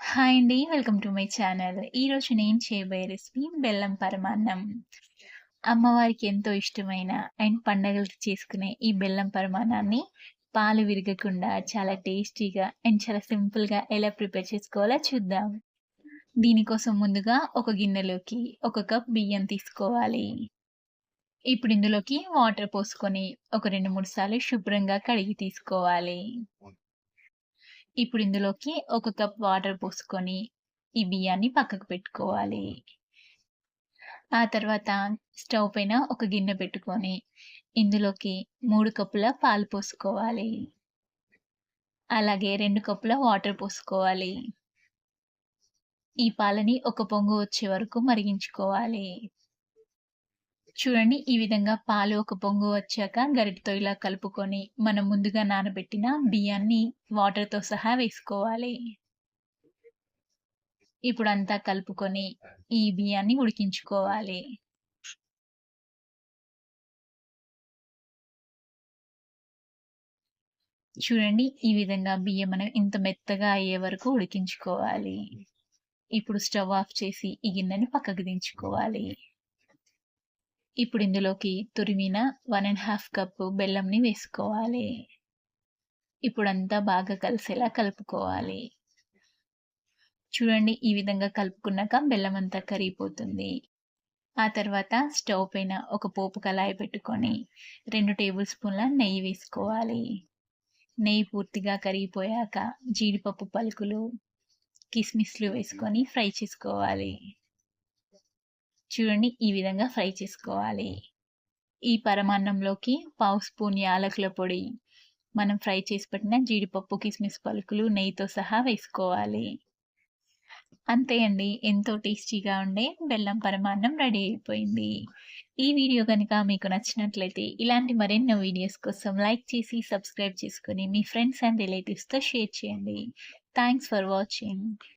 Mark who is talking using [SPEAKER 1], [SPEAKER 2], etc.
[SPEAKER 1] Hi అండి. Welcome to my channel. ఈరోజు నేను చేయబోయే రెసిపీ బెల్లం పరమాన్నం. అమ్మవారికి ఎంతో ఇష్టమైన అండ్ పండగలకి చేసుకునే ఈ బెల్లం పరమాన్నాన్ని పాలు విరగకుండా చాలా టేస్టీగా అండ్ చాలా సింపుల్‌గా ఎలా ప్రిపేర్ చేసుకోవాలో చూద్దాం. దీనికోసం ముందుగా ఒక గిన్నెలోకి ఒక కప్ బియ్యం తీసుకోవాలి. ఇప్పుడు ఇందులోకి వాటర్ పోసుకొని ఒక 2, 3 సార్లు శుభ్రంగా కడిగి తీసుకోవాలి. ఇప్పుడు ఇందులోకి ఒక కప్ వాటర్ పోసుకొని ఈ బియ్యాన్ని పక్కకు పెట్టుకోవాలి. ఆ తర్వాత స్టవ్ పైన ఒక గిన్నె పెట్టుకొని ఇందులోకి మూడు కప్పుల పాలు పోసుకోవాలి. అలాగే రెండు కప్పుల వాటర్ పోసుకోవాలి. ఈ పాలని ఒక పొంగు వచ్చే వరకు మరిగించుకోవాలి. చూడండి ఈ విధంగా పాలు ఒక పొంగు వచ్చాక గరిటెతో ఇలా కలుపుకొని మనం ముందుగా నానబెట్టిన బియ్యాన్ని వాటర్‌తో సహా వేసుకోవాలి. ఇప్పుడు అంతా కలుపుకొని ఈ బియ్యాన్ని ఉడికించుకోవాలి. చూడండి ఈ విధంగా బియ్యం మనం ఇంత మెత్తగా అయ్యే వరకు ఉడికించుకోవాలి. ఇప్పుడు స్టవ్ ఆఫ్ చేసి ఈ గిన్నెని పక్కకు దించుకోవాలి. ఇప్పుడు ఇందులోకి తురిమిన వన్ అండ్ హాఫ్ కప్పు బెల్లంని వేసుకోవాలి. ఇప్పుడంతా బాగా కలిసేలా కలుపుకోవాలి. చూడండి ఈ విధంగా కలుపుకున్నాక బెల్లం అంతా కరిగిపోతుంది. ఆ తర్వాత స్టవ్ పైన ఒక పోపు కళాయి పెట్టుకొని రెండు టేబుల్ స్పూన్ల నెయ్యి వేసుకోవాలి. నెయ్యి పూర్తిగా కరిగిపోయాక జీడిపప్పు పలుకులు, కిస్మిస్‌లు వేసుకొని ఫ్రై చేసుకోవాలి. చూడండి ఈ విధంగా ఫ్రై చేసుకోవాలి. ఈ పరమాన్నంలోకి పావు స్పూన్ యాలకుల పొడి, మనం ఫ్రై చేసి పెట్టిన జీడిపప్పు, కిస్మిస్ పలుకులు నెయ్యితో సహా వేసుకోవాలి. అంతే అండి. ఎంతో టేస్టీగా ఉండే బెల్లం పరమాన్నం రెడీ అయిపోయింది. ఈ వీడియో కనుక మీకు నచ్చినట్లయితే ఇలాంటి మరెన్నో వీడియోస్ కోసం లైక్ చేసి, సబ్స్క్రైబ్ చేసుకొని మీ ఫ్రెండ్స్ అండ్ రిలేటివ్స్‌తో షేర్ చేయండి. Thanks for watching.